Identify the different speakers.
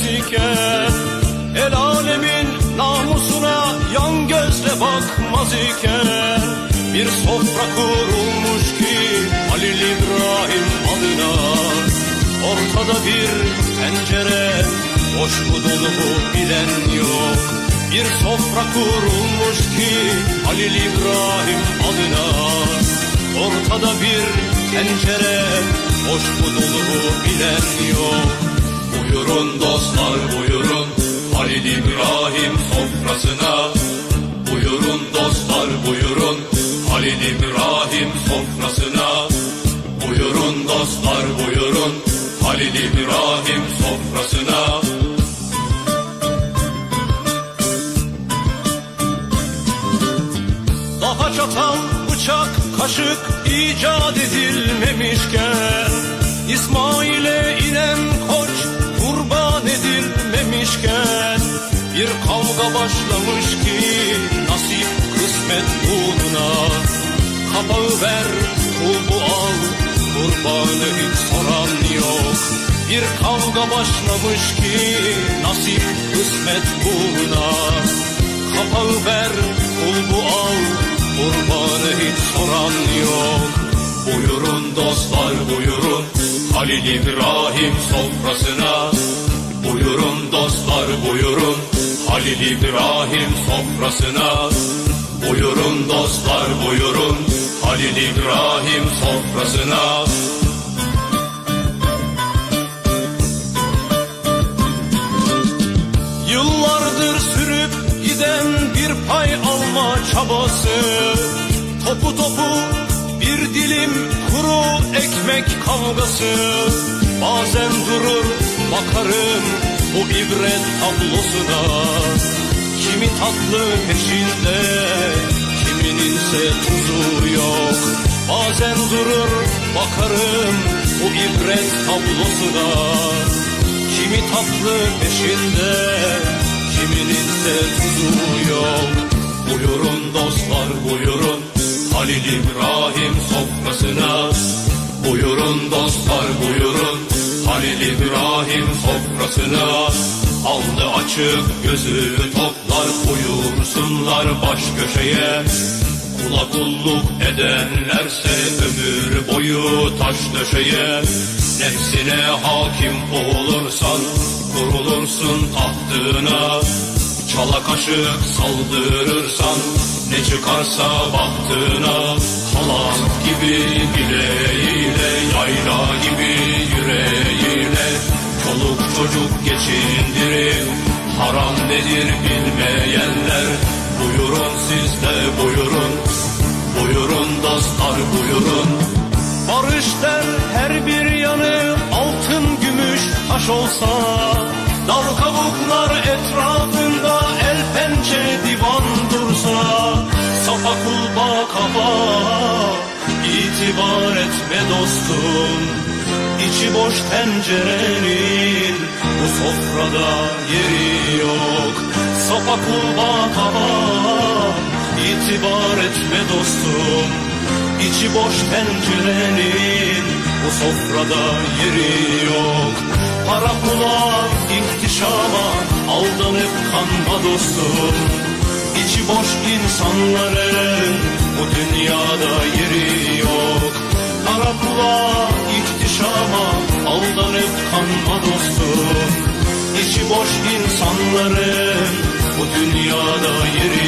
Speaker 1: iken El alemin namusuna yan gözle bakmaz iken Bir sofra kurulmuş ki Halil İbrahim adına. Ortada bir pencere Boş mu dolu mu bilen yok. Bir sofra kurulmuş ki Halil İbrahim adına. Ortada bir pencere Boş mu dolu mu bilen yok dostlar buyurun. Halil İbrahim sofrasına. Buyurun dostlar buyurun. Halil İbrahim sofrasına. Buyurun dostlar buyurun. Halil İbrahim sofrasına. Daha çatal, bıçak, kaşık icat edilmemişken İsmail'e kısmet uğruna Kapağı ver, kulbu al, kurbanı hiç soran yok Bir kavga başlamış ki nasip kısmet uğruna Kapağı ver, kulbu al, kurbanı hiç soran yok. Buyurun dostlar buyurun, Halil İbrahim sofrasına. Buyurun dostlar buyurun, Halil İbrahim sofrasına. Buyurun dostlar buyurun, Halil İbrahim sofrasına. Yıllardır sürüp giden bir pay alma çabası. Topu topu bir dilim kuru ekmek kavgası. Bazen durur bakarım bu ibret tablosuna Kimi tatlı peşinde kimininse tuzu yok Bazen durur bakarım bu ibret tablosuna Kimi tatlı peşinde, kiminin de tuzu yok. Buyurun dostlar buyurun, Halil İbrahim sofrasına. Buyurun dostlar buyurun, Halil İbrahim sofrasına. Aldı açık gözü toplar buyursunlar baş köşeye. Kula kulluk edenlerse ömür boyu taş döşeye Nefsine hakim olursan kurulursun tahtına Çala kaşık saldırırsan ne çıkarsa baktığına Halat gibi bileğiyle yayla gibi yüreğiyle nedir bilmeyenler. Buyurun siz de buyurun. Buyurun dostlar buyurun. Barış der her bir yanı altın gümüş taş olsa Dal kabuklar etrafında el pençe divan dursa Safa kulba kafa itibar etme dostum. İçi boş tencerenin bu sofrada yeri yok. Sapa kulba kaba itibar etme dostum. İçi boş tencerenin bu sofrada yeri yok. Para pula ihtişama aldanıp kanma dostum. İçi boş insanların bu dünyada yeri yok kanma dostum İçi boş insanların bu dünyada yeri